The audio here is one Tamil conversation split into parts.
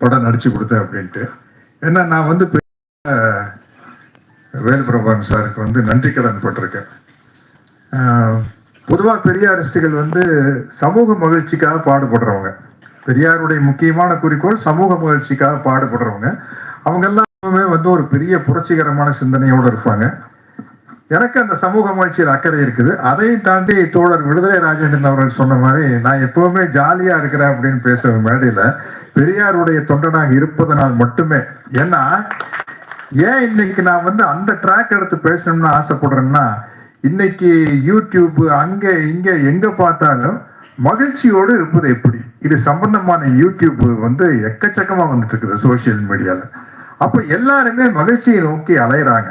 படம் நடிச்சு கொடுத்தேன் அப்படின்ட்டு. ஏன்னா நான் வந்து பெரிய வேலுபிரபான் சாருக்கு வந்து நன்றி கடன் பட்டிருக்கேன். பொதுவாக பெரியாரிஸ்டுகள் வந்து சமூக மகிழ்ச்சிக்காக பாடுபடுறவங்க. பெரியாருடைய முக்கியமான குறிக்கோள் சமூக மகிழ்ச்சிக்காக பாடுபடுறவங்க. அவங்க எல்லாமே வந்து ஒரு பெரிய புரட்சிகரமான சிந்தனையோடு இருப்பாங்க. எனக்கு அந்த சமூக மகிழ்ச்சியில் அக்கறை இருக்குது. அதையும் தாண்டி தோழர் விடுதலை ராஜேந்திரன் அவர்கள் சொன்ன மாதிரி நான் எப்பவுமே ஜாலியா இருக்கிறேன் அப்படின்னு பேசுவேன் மேடையில பெரியாருடைய தொண்டனாக இருப்பதனால் மட்டுமே. ஏன்னா ஏன் இன்னைக்கு நான் வந்து அந்த ட்ராக் எடுத்து பேசணும்னு ஆசைப்படுறேன்னா இன்னைக்கு யூடியூப் அங்க இங்க எங்க பார்த்தாலும் மகிழ்ச்சியோடு இருப்பது எப்படி? இது சம்பந்தமான யூடியூப் வந்து எக்கச்சக்கமா வந்துட்டு இருக்குது சோசியல் மீடியால அப்ப எல்லாருமே மகிழ்ச்சியை நோக்கி அலையிறாங்க.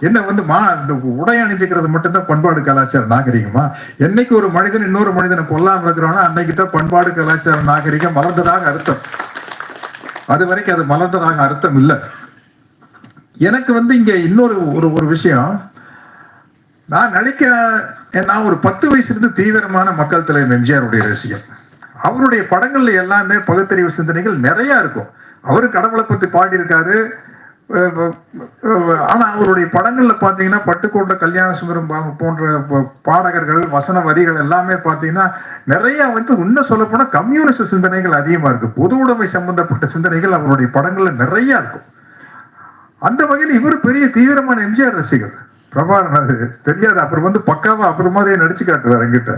என்ன வந்து மா இந்த உடை அணிஞ்சுக்கிறது மட்டும்தான் பண்பாடு கலாச்சார நாகரிகமா? என்னைக்கு ஒரு மனிதன் இன்னொரு மனிதனை கொல்லாம இருக்கிறானோ அன்னைக்கு தான் பண்பாடு கலாச்சார நாகரிகம் மலர்ந்ததாக அர்த்தம். அது வரைக்கும் அது மலர்ந்ததாக அர்த்தம் இல்லை. எனக்கு வந்து இங்க இன்னொரு ஒரு ஒரு விஷயம். நான் நடிக்க நான் ஒரு பத்து வயசுலேருந்து தீவிரமான மக்கள் தலைவர் எம்ஜிஆருடைய ரசிகன் அவருடைய படங்கள்ல எல்லாமே பகுத்தறிவு சிந்தனைகள் நிறைய இருக்கும். அவரு கடவுளை பற்றி பாடியிருக்காரு. ஆனா அவருடைய படங்கள்ல பாத்தீங்கன்னா பட்டுக்கோட்டை கல்யாண சுந்தரம் போன்ற பாடகர்கள் வசன வரிகள் எல்லாமே பாத்தீங்கன்னா நிறைய வந்து இன்னும் சொல்ல போனா கம்யூனிஸ்ட் சிந்தனைகள் அதிகமா இருக்கு. பொது உடைமை சம்பந்தப்பட்ட சிந்தனைகள் அவருடைய படங்கள்ல நிறைய இருக்கும் அந்த வகையில் இவர் பெரிய தீவிரமான எம்ஜிஆர் ரசிகர். பிரபாகரன் அது தெரியாது. அப்புறம் வந்து பக்காவா அப்புறம் மாதிரியே நடிச்சு காட்டுவார் என்கிட்ட.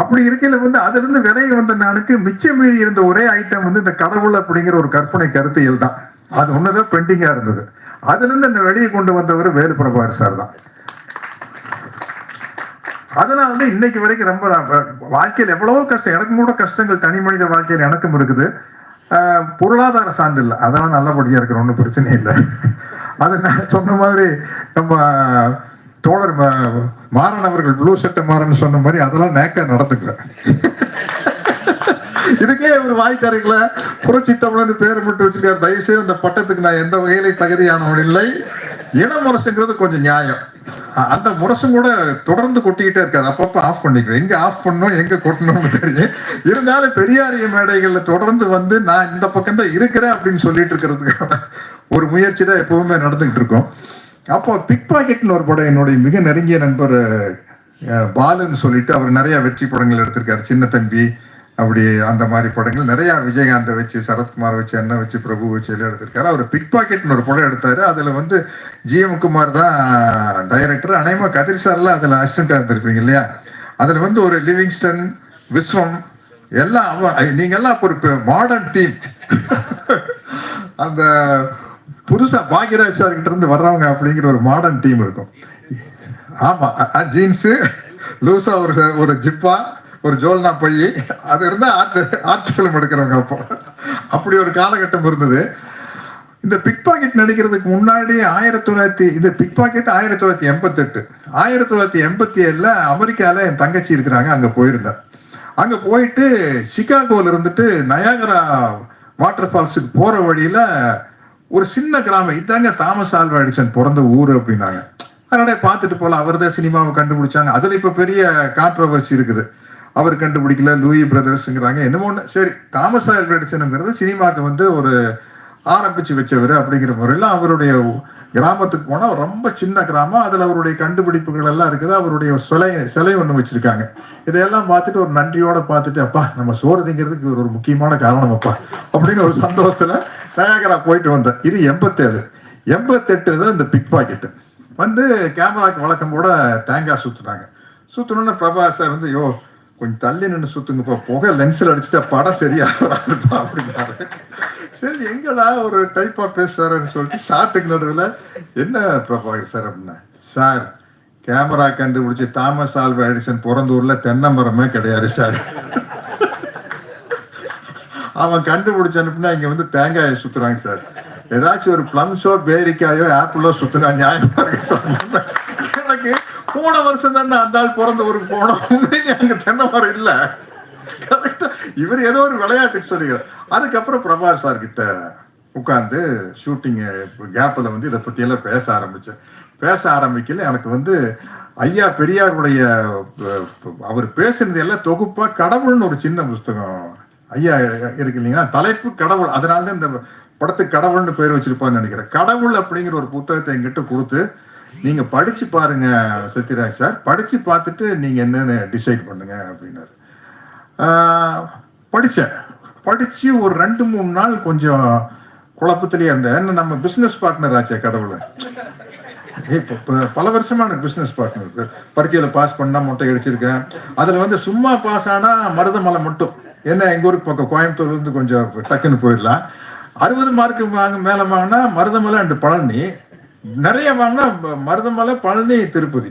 அப்படி இருக்கையில வந்து அதுல இருந்து விலையை வந்த நானுக்கு மிச்சம் மீறி இருந்த ஒரே ஐட்டம் வந்து இந்த கடவுள் அப்படிங்கிற ஒரு கற்பனை கருத்தியல் தான். அது ஒண்ணுதான் பெண்டிங்கா இருந்தது. அதுல இருந்து வெளியே கொண்டு வந்தவர் வேலு பிரபாகர் சார் தான். அதனால வந்து இன்னைக்கு வரைக்கும் ரொம்ப வாழ்க்கையில் எவ்வளவோ கஷ்டம் எனக்கும் கூட கஷ்டங்கள் தனி மனித வாழ்க்கையில் எனக்கும் இருக்குது. ஆஹ் பொருளாதார சார்ந்து இல்லை. அதெல்லாம் நல்லபடியா இருக்கிற ஒன்றும் பிரச்சனை இல்லை. அது நான் சொன்ன மாதிரி நம்ம தோழர் மாறன் அவர்கள் ப்ளூ சட்டை மாறன் சொன்ன மாதிரி அதெல்லாம் நேக்க நடந்துக்கல இதுக்கே ஒரு வாய்க்காரங்கள புரட்சி தமிழன் பேர் மட்டும் வச்சிருக்காரு. தயவு செய்து அந்த பட்டத்துக்கு நான் எந்த வகையிலே தகுதியானவன் இல்லை. இன முரசுங்கிறது கொஞ்சம் நியாயம். அந்த முரசும் கூட தொடர்ந்து கொட்டிக்கிட்டே இருக்காது. அப்பப்ப ஆஃப் பண்ணிக்கிறோம் எங்க ஆஃப் பண்ணணும் எங்க கொட்டணும்னு தெரியும் இருந்தாலும் பெரியாரிய மேடைகள்ல தொடர்ந்து வந்து நான் இந்த பக்கம் தான் இருக்கிறேன் அப்படின்னு சொல்லிட்டு இருக்கிறதுக்கான ஒரு முயற்சி தான் எப்பவுமே நடந்துகிட்டு இருக்கோம். அப்போ பிக் பாக்கெட்னு ஒரு படம் என்னுடைய மிக நெருங்கிய நண்பர் பாலுன்னு சொல்லிட்டு அவர் நிறைய வெற்றி படங்கள் எடுத்திருக்காரு. சின்ன தம்பி அப்படி அந்த மாதிரி படங்கள். நிறைய விஜயகாந்தை வச்சு சரத்குமார் வச்சு அண்ணன் வச்சு பிரபு வச்சு எல்லாம் எடுத்திருக்காரு. அவர் பிக் பாக்கெட்னு ஒரு படம் எடுத்தாரு. அதுல வந்து ஜிஎம் குமார் தான் டைரக்டர் அனைமா கதிர் சார்லாம் அதுல அசிஸ்டண்டா இருந்திருப்பீங்க இல்லையா? அதுல வந்து ஒரு லிவிங்ஸ்டன் விஸ்வம் எல்லாம் அவன் நீங்க எல்லாம் ஒரு மாடர்ன் டீம் அந்த புதுசா பாக்யராஜ் சார் கிட்ட இருந்து வர்றவங்க அப்படிங்கிற ஒரு மாடர்ன் டீம் இருக்கும். ஆமா ஜீன்ஸு லூசா ஒரு ஒரு ஜிப்பா ஒரு ஜோல்னா போய் அது இருந்தால் ஆர்ட் ஆர்ட் ஃபிலிம் எடுக்கிறவங்க அப்போ. அப்படி ஒரு காலகட்டம் இருந்தது. இந்த பிக் பாக்கெட் நடிக்கிறதுக்கு முன்னாடி ஆயிரத்தி தொள்ளாயிரத்தி இது பிக் பாக்கெட் ஆயிரத்தி தொள்ளாயிரத்தி எண்பத்தெட்டு. ஆயிரத்தி தொள்ளாயிரத்தி எண்பத்தி ஏழில் அமெரிக்காவில் என் தங்கச்சி இருக்கிறாங்க அங்கே போயிருந்தேன். அங்கே போயிட்டு சிகாகோவில் இருந்துட்டு நயாகரா வாட்டர் ஃபால்ஸுக்கு போகிற வழியில் ஒரு சின்ன கிராமம் இதாங்க தாமஸ் ஆல்வா எடிசன் பிறந்த ஊர் அப்படின்னாங்க. அதனால பார்த்துட்டு போகல அவர் தான் சினிமாவை கண்டுபிடிச்சாங்க. அதில் இப்போ பெரிய கான்ட்ரவர்சி இருக்குது. அவர் கண்டுபிடிக்கல லூயி பிரதர்ஸ்ங்கிறாங்க. என்னமோ ஒன்று சரி தாமஸ் ஆல்வெடிசனுங்கிறது சினிமாக்கு வந்து ஒரு ஆரம்பிச்சு வச்சவர் அப்படிங்கிற முறையில் அவருடைய கிராமத்துக்கு போனால் ரொம்ப சின்ன கிராமம். அதில் அவருடைய கண்டுபிடிப்புகள் எல்லாம் இருக்குது. அவருடைய சிலை சிலை ஒன்று வச்சுருக்காங்க. இதையெல்லாம் பார்த்துட்டு ஒரு நன்றியோட பார்த்துட்டு அப்பா நம்ம சோறு திங்கிறதுக்கு இவர் ஒரு முக்கியமான காரணம் அப்பா அப்படின்னு ஒரு சந்தோஷத்தில் நயாகரா போயிட்டு வந்தேன். இது எண்பத்தேழு. எண்பத்தெட்டு தான் இந்த பிக் பாக்கெட்டு. வந்து கேமராக்கு வழக்கம் கூட தேங்காய் சுற்றுனாங்க சுத்தணும்னு பிரபா சார் வந்து யோ கொஞ்சம் தள்ளி நின்று சுத்துங்கப்பா. புகை லென்ஸில் அடிச்சுட்டா படம் சரியா வராதுப்பா அப்படின்னாரு. சரி எங்கடா ஒரு டைப்பா பேசுறாருன்னு சொல்லிட்டு ஷார்ட்டுக்கு நடுவில் என்ன பிரபாகர் சார் அப்படின்னா? சார் கேமரா கண்டுபிடிச்சி தாமஸ் ஆல்வா எடிசன் பிறந்த ஊர்ல தென்னை மரமே கிடையாது சார். அவன் கண்டுபிடிச்ச அனுப்புனா இங்க வந்து தேங்காயை சுத்துறாங்க சார். ஏதாச்சும் ஒரு பிளம்ஸோ பேரிக்காயோ ஆப்பிளோ சுத்துனா நியாயமா சார் போன வருஷம் தானே அந்த ஆள் பிறந்த ஊருக்கு போனோம். உண்மையிலே அங்க தென்னை மரம் இல்ல. கரெக்டா இவர் ஏதோ ஒரு விளையாட்டு சொல்லுகிறார் அதுக்கப்புறம் பிரபாஸ் சார் கிட்ட உட்காந்து ஷூட்டிங் கேப்ல வந்து இதை பத்தி எல்லாம் பேச ஆரம்பிச்சேன். பேச ஆரம்பிக்கல எனக்கு வந்து ஐயா பெரியாருடைய அவர் பேசுனது எல்லாம் தொகுப்பா கடவுள்னு ஒரு சின்ன புஸ்தகம். ஐயா இருக்கு இல்லைங்களா? தலைப்பு கடவுள். அதனால தான் இந்த படத்துக்கு கடவுள்னு பேர் வச்சிருப்பான்னு நினைக்கிறேன். கடவுள் அப்படிங்கிற ஒரு புத்தகத்தை என்கிட்ட கொடுத்து நீங்க படிச்சு பாருங்க சத்யராஜ் சார். படிச்சு பார்த்துட்டு நீங்க என்னன்னு டிசைட் பண்ணுங்க அப்படின்னாரு. படித்தேன் படித்து படிச்சு ஒரு ரெண்டு மூணு நாள் கொஞ்சம் குழப்பத்திலேயே இருந்தேன். ஏன்னா நம்ம பிசினஸ் பார்ட்னர் ஆச்சே கடவுளை. இப்போ ப- பல வருஷமா எனக்கு பிசினஸ் பார்ட்னர் பரீட்சையில பாஸ் பண்ணா மொட்டை அடிச்சிருக்கேன். அதுல வந்து சும்மா பாஸ் ஆனா மருதமலை மட்டும். என்ன எங்க ஊருக்கு பக்கம் கோயம்புத்தூர்ல இருந்து கொஞ்சம் டக்குன்னு போயிடலாம். அறுபது மார்க்கு வாங்க மேல வாங்கினா மருதமலை அண்டு பழனி. நிறைய வாங்கினா மருதமலை பழனி திருப்பதி.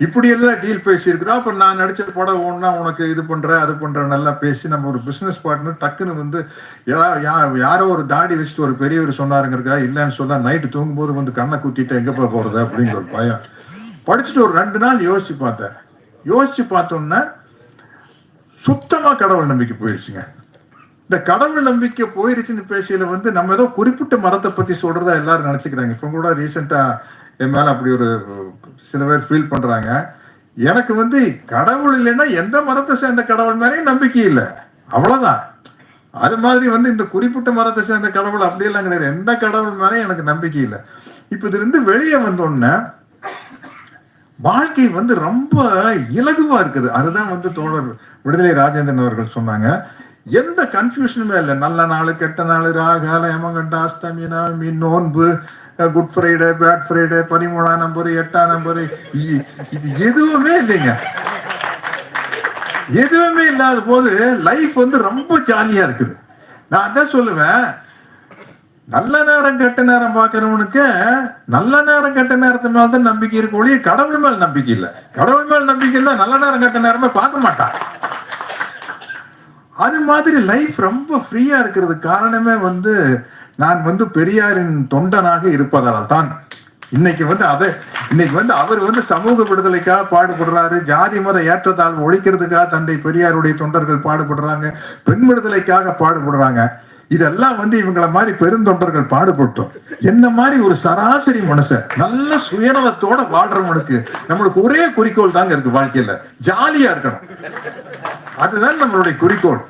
இப்படி எல்லாம் டீல் பேசியிருக்கிறோம் அப்புறம் நான் நடிச்ச படம் ஒன்றா உனக்கு இது பண்ற அது பண்ற நல்லா பேசி நம்ம ஒரு பிசினஸ் பார்ட்னர் டக்குன்னு வந்து யா- யாரோ ஒரு தாடி வச்சுட்டு ஒரு பெரியவர் சொன்னாருங்கிறக்கா இல்லைன்னு சொன்னா நைட்டு தூங்கும்போது வந்து கண்ணை குத்திட்டு எங்கப்பா போறது அப்படிங்கிற ஒரு பயம். படிச்சுட்டு ஒரு ரெண்டு நாள் யோசிச்சு பார்த்தேன். யோசிச்சு பார்த்தோன்னா சுத்தமா கடவுள் நம்பிக்கை போயிடுச்சுங்க இந்த கடவுள் நம்பிக்கை போயிருச்சுன்னு பேசியில வந்து நம்ம ஏதோ குறிப்பிட்ட மரத்தை பத்தி சொல்றதா எல்லாரும் நினைச்சுக்கிறாங்க. இப்போ கூட ரீசெண்டா என் மேல அப்படி ஒரு சில பேர் ஃபீல் பண்றாங்க. எனக்கு வந்து கடவுள் இல்லைன்னா எந்த மரத்தை சேர்ந்த கடவுள் மேலேயும் நம்பிக்கை இல்லை. அவ்வளவுதான். அது மாதிரி வந்து இந்த குறிப்பிட்ட மரத்தை சேர்ந்த கடவுள் அப்படியெல்லாம் கிடையாது. எந்த கடவுள் மேலேயும் எனக்கு நம்பிக்கை இல்லை. இப்ப இது இருந்து வெளியே வந்தோடனே வாழ்க்கை வந்து ரொம்ப இலகுவா இருக்குது. அதுதான் வந்து தோழர் விடுதலை ராஜேந்திரன் அவர்கள் சொன்னாங்க. எந்த கன்ஃபியூஷனுமே இல்லை. நல்ல நாள் கெட்ட நாள் ராகால ஏமங்கண்ட அஷ்டமி நாள் நோன்பு குட் ஃப்ரைடே பேட் ஃப்ரைடே பதிமூணாம் நம்பர் எட்டாம் நம்பர் இது எதுவுமே இல்லைங்க. எதுவுமே இல்லாத போது லைஃப் வந்து ரொம்ப ஜாலியா இருக்குது. நான் அதான் சொல்லுவேன். நல்ல நேரம் கெட்ட நேரம் பார்க்கறவனுக்கு நல்ல நேரம் கெட்ட நேரத்து மேல தான் நம்பிக்கை இருக்கு ஒழிய கடவுள் மேல் நம்பிக்கை இல்லை. கடவுள் மேல் நம்பிக்கை இல்லை நல்ல நேரம் கெட்ட நேரமே பார்க்க மாட்டான். அது மாதிரி லைஃப் ரொம்ப ஃப்ரீயா இருக்கிறது காரணமே வந்து நான் வந்து பெரியாரின் தொண்டனாக இருப்பதால் தான். இன்னைக்கு வந்து அதை இன்னைக்கு வந்து அவர் வந்து சமூக விடுதலைக்காக பாடுபடுறாரு ஜாதி மத ஏற்றத்தாழ்வு ஒழிக்கிறதுக்காக தந்தை பெரியாருடைய தொண்டர்கள் பாடுபடுறாங்க பெண் விடுதலைக்காக பாடுபடுறாங்க. இதெல்லாம் வந்து இவங்கள மாதிரி பெருந்தொண்டர்கள் பாடுபட்டோம். என்ன மாதிரி ஒரு சராசரி மனுஷன் நல்ல சுயநலத்தோட வாழ்றவனுக்கு நம்மளுக்கு ஒரே குறிக்கோள் தாங்க இருக்கு வாழ்க்கையில. ஜாலியா இருக்கணும். அதுதான் நம்மளுடைய குறிக்கோள்.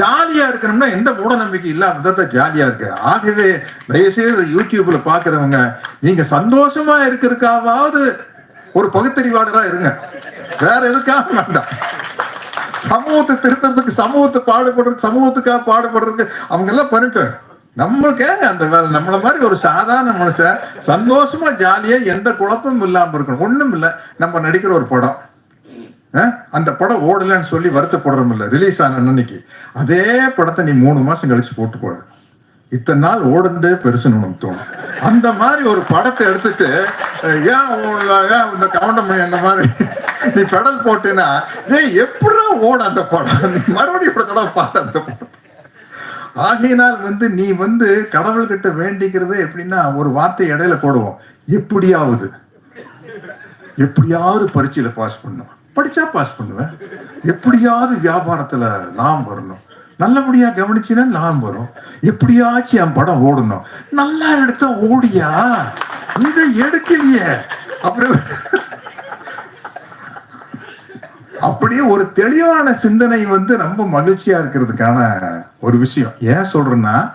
ஜாலியா இருக்கணும்னா எந்த மூட நம்பிக்கை இல்லாம தான் ஜாலியா இருக்கு. ஆகவே தயவுசெய்து யூடியூப்ல பாக்குறவங்க நீங்க சந்தோஷமா இருக்கிறதுக்காவது ஒரு பகுத்தறிவாளரா இருங்க. வேற எதுக்காக வேண்டாம். சமூகத்தை திருத்தறதுக்கு சமூகத்தை பாடுபடுறதுக்கு சமூகத்துக்காக பாடுபடுறதுக்கு அவங்க எல்லாம் பண்ணிட்டு நம்மளுக்கே அந்த வேலை? நம்மள மாதிரி ஒரு சாதாரண மனுஷன் சந்தோஷமா ஜாலியா எந்த குழப்பமும் இல்லாம இருக்கணும். ஒண்ணும் இல்லை நம்ம நடிக்கிற ஒரு படம். அந்த படம் ஓடலன்னு சொல்லி வருத்தப்படுறோம் இல்லை ரிலீஸ் ஆன அன்னைக்கு. அதே படத்தை நீ மூணு மாசம் கழிச்சு போட்டு போடு. இத்தனை நாள் ஓடுந்தே பெருசுன்னு உனக்கு தோணும். அந்த மாதிரி ஒரு படத்தை எடுத்துட்டு ஏன் உன் ஏன் இந்த கவுண்டமணி அந்த மாதிரி? நீ பெடல் போட்டேன்னா ஏய் எப்படா ஓட அந்த படம்? நீ மறுபடியும் ஒரு தடவை பாரு அந்த படம். ஆகையினால் வந்து நீ வந்து கடவுள்கிட்ட வேண்டிக்கிறது எப்படின்னா ஒரு வார்த்தை இடையில போடுவோம். எப்படியாவது. எப்படியாவது பரீட்சையில பாஸ் பண்ணும் படிச்சா பாஸ் பண்ணுவேன். எப்படியாவது வியாபாரத்துல லாபம் வரணும். நல்லபடியா கவனிச்சுன்னா லாபம் வரும். எப்படியாச்சும் என் படம் ஓடணும். நல்லா எடுத்தா ஓடியா? இதை எடுக்கலையே. அப்புறம் அப்படியே ஒரு தெளிவான சிந்தனை வந்து ரொம்ப மகிழ்ச்சியா இருக்கிறதுக்கான ஒரு விஷயம். ஏன் சொல்றேன்னா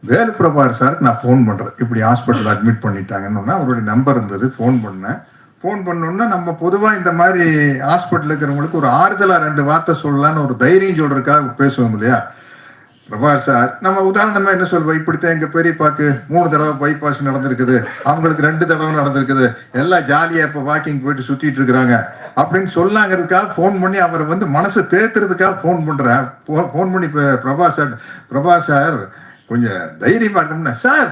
வேலு பிரபாகர் சாருக்கு நான் ஃபோன் பண்றேன். இப்படி ஹாஸ்பிட்டல் அட்மிட் பண்ணிட்டாங்கன்னு அவருடைய நம்பர் இருந்தது. ஃபோன் பண்ணேன். ஃபோன் பண்ணோன்னா நம்ம பொதுவாக இந்த மாதிரி ஹாஸ்பிட்டல் இருக்கிறவங்களுக்கு ஒரு ஆறுதலாக ரெண்டு வார்த்தை சொல்லலாம்னு ஒரு தைரியம் சொல்றதுக்காக பேசுவோம் இல்லையா? பிரபாஸ் சார் நம்ம உதாரணமா என்ன சொல்வோம் இப்படித்தான் எங்க பெரியப்பாக்கு மூணு தடவை பைபாஸ் நடந்திருக்குது. அவங்களுக்கு ரெண்டு தடவை நடந்திருக்குது. எல்லாம் ஜாலியா இப்ப வாக்கிங் போயிட்டு சுத்திட்டு இருக்கிறாங்க. அப்படின்னு சொல்லாங்கிறதுக்காக ஃபோன் பண்ணி அவரை வந்து மனசை தேத்துறதுக்காக ஃபோன் பண்றேன். ஃபோன் பண்ணி இப்போ பிரபா சார் பிரபா சார் கொஞ்சம் தைரியமா இருக்கணும்னா சார்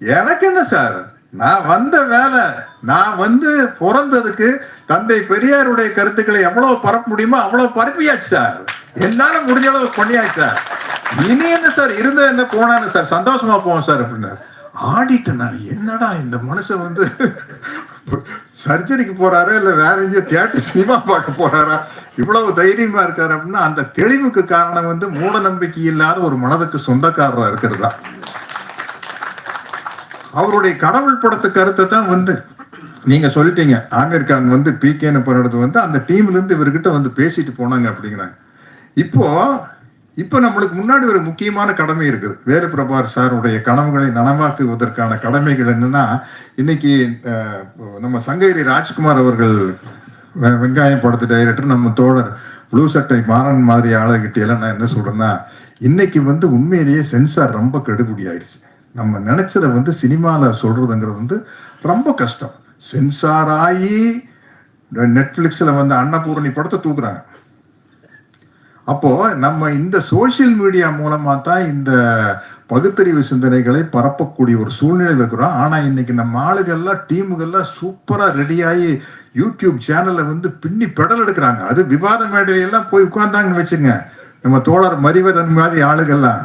எனக்கு என்ன சார்? நான் வந்த வேலை நான் வந்து பிறந்ததுக்கு தந்தை பெரியாருடைய கருத்துக்களை எவ்வளவு பரப்ப முடியுமோ அவ்வளவு பரப்பியாச்சு சார். என்னால முடிஞ்ச அளவு பண்ணியாச்சு சார். இனி என்ன சார்? இருந்த என்ன போனான்னு சார்? சந்தோஷமா போவோம் சார் அப்படின்னாரு. ஆடிட்டேன் நான் என்னடா இந்த மனுஷன் வந்து சர்ஜரிக்கு போறாரா இல்ல வேற எங்கேயோ தியேட்டர் சினிமா பார்க்க போறாரா? இவ்வளவு தைரியமா இருக்காரு அப்படின்னா அந்த தெளிவுக்கு காரணம் வந்து மூட நம்பிக்கை இல்லாத ஒரு மனதுக்கு சொந்தக்காரரா இருக்கிறதா? அவருடைய கடவுள் படத்து கருத்தை தான் வந்து நீங்க சொல்லிட்டீங்க. ஆமீர் கான் வந்து பிகேன்னு பண்ணுறது வந்து அந்த டீம்ல இருந்து இவர்கிட்ட வந்து பேசிட்டு போனாங்க அப்படிங்கிறாங்க. இப்போ இப்போ நம்மளுக்கு முன்னாடி ஒரு முக்கியமான கடமை இருக்குது. வேறு பிரபார் சாருடைய கனவுகளை நனவாக்குவதற்கான கடமைகள் என்னன்னா இன்னைக்கு நம்ம சங்ககிரி ராஜ்குமார் அவர்கள் வெ- வெங்காயம் படத்து டைரக்டர் நம்ம தோழர் ப்ளூ சட்டை மாறன் மாதிரி ஆளுகிட்ட நான் என்ன சொல்றேன்னா இன்னைக்கு வந்து உண்மையிலேயே சென்சார் ரொம்ப கெடுபடி ஆயிடுச்சு. நம்ம நினைச்சதை வந்து சினிமாவில் சொல்றதுங்கிறது வந்து ரொம்ப கஷ்டம். சென்சார் ஆகி நெட்ஃப்ளிக்ஸில் வந்து அன்னபூரணி படத்தை தூக்குறாங்க. அப்போ நம்ம இந்த சோஷியல் மீடியா மூலமா தான் இந்த பகுத்தறிவு சிந்தனைகளை பரப்பக்கூடிய ஒரு சூழ்நிலை இருக்கிறோம். ஆனா இன்னைக்கு நம்ம ஆளுகள்லாம் டீமுகள்லாம் சூப்பரா ரெடியாகி யூடியூப் சேனல்ல வந்து பின்னி பெடல் எடுக்கிறாங்க. அது விவாத மேடையெல்லாம் போய் உட்கார்ந்தாங்கன்னு வச்சுங்க நம்ம தோழர் மதிவதன் மாதிரி ஆளுகள்லாம்.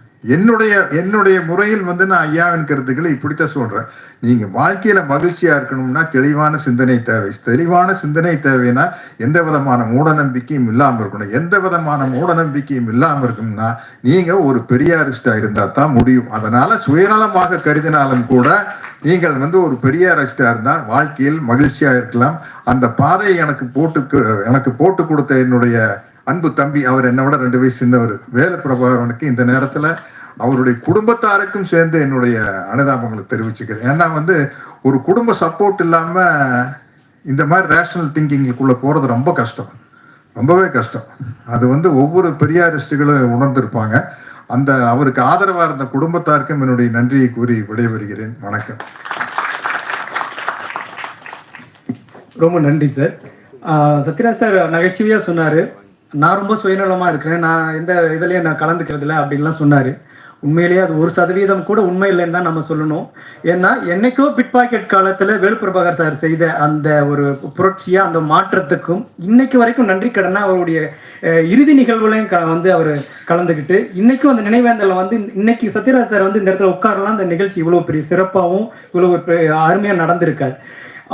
என்னுடைய என்னுடைய முறையில் வந்து நான் ஐயாவின் கருத்துக்களை இப்படித்தான் சொல்றேன். நீங்க வாழ்க்கையில மகிழ்ச்சியா இருக்கணும்னா தெளிவான சிந்தனை தேவை. தெளிவான சிந்தனை தேவைன்னா எந்த விதமான மூட நம்பிக்கையும் இல்லாம இருக்கணும். எந்த விதமான மூட நம்பிக்கையும் இல்லாம இருக்கணும்னா நீங்க ஒரு பெரியாரிஸ்டா இருந்தா தான் முடியும். அதனால சுயநலமாக கருதினாலும் கூட நீங்கள் வந்து ஒரு பெரியாரிஸ்டா இருந்தா வாழ்க்கையில் மகிழ்ச்சியா இருக்கலாம். அந்த பாதையை எனக்கு போட்டு எனக்கு போட்டு கொடுத்த என்னுடைய அன்பு தம்பி அவர் என்னை விட ரெண்டு வயசு சின்னவர். வேல பிரபாகரனுக்கு இந்த நேரத்துல அவருடைய குடும்பத்தாருக்கும் சேர்ந்து என்னுடைய அனுதாபங்களை தெரிவிச்சுக்கிறேன். ஏன்னா வந்து ஒரு குடும்ப சப்போர்ட் இல்லாம இந்த மாதிரி ரேஷனல் திங்கிங்குள்ள போறது ரொம்ப கஷ்டம். ரொம்பவே கஷ்டம். அது வந்து ஒவ்வொரு பெரியாரிஸ்டுகளும் உணர்ந்திருப்பாங்க. அந்த அவருக்கு ஆதரவா இருந்த குடும்பத்தாருக்கும் என்னுடைய நன்றியை கூறி விடைபெறுகிறேன். வணக்கம். ரொம்ப நன்றி சார். சத்யராஜ் சார் நகைச்சுவையாக சொன்னார். நான் ரொம்ப சுயநலமாக இருக்கிறேன். நான் எந்த இதுலேயும் நான் கலந்துக்கிறதில்ல அப்படின்லாம் சொன்னார். உண்மையிலேயே அது ஒரு சதவீதம் கூட உண்மை இல்லைன்னு தான் நம்ம சொல்லணும். ஏன்னா என்னைக்கோ பிட் பாக்கெட் காலத்தில் வேலுப்பிரபாகர் சார் செய்த அந்த ஒரு புரட்சியாக அந்த மாற்றத்துக்கும் இன்னைக்கு வரைக்கும் நன்றி கடனா அவருடைய இறுதி நிகழ்வுலையும் க வந்து அவர் கலந்துக்கிட்டு இன்னைக்கும் அந்த நினைவேந்தலை வந்து இன்னைக்கு சத்யராஜ் சார் வந்து இந்த இடத்துல உட்காரலாம். அந்த நிகழ்ச்சி இவ்வளோ பெரிய சிறப்பாகவும் இவ்வளோ அருமையாக நடந்திருக்காரு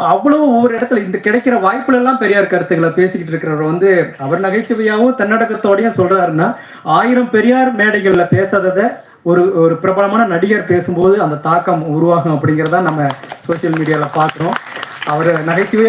அவ்வளவு ஒவ்வொரு இடத்துல இந்த கிடைக்கிற வாய்ப்புல எல்லாம் பெரியார் கருத்துக்களை பேசிக்கிட்டு இருக்கிறவர் வந்து அவர் நகைச்சுவையாகவும் தன்னடக்கத்தோடையும் சொல்றாருன்னா ஆயிரம் பெரியார் மேடைகள்ல பேசாததை ஒரு ஒரு பிரபலமான நடிகர் பேசும்போது அந்த தாக்கம் உருவாகும் அப்படிங்கிறத நம்ம சோசியல் மீடியால பாக்குறோம் அவர் நகைச்சுவையா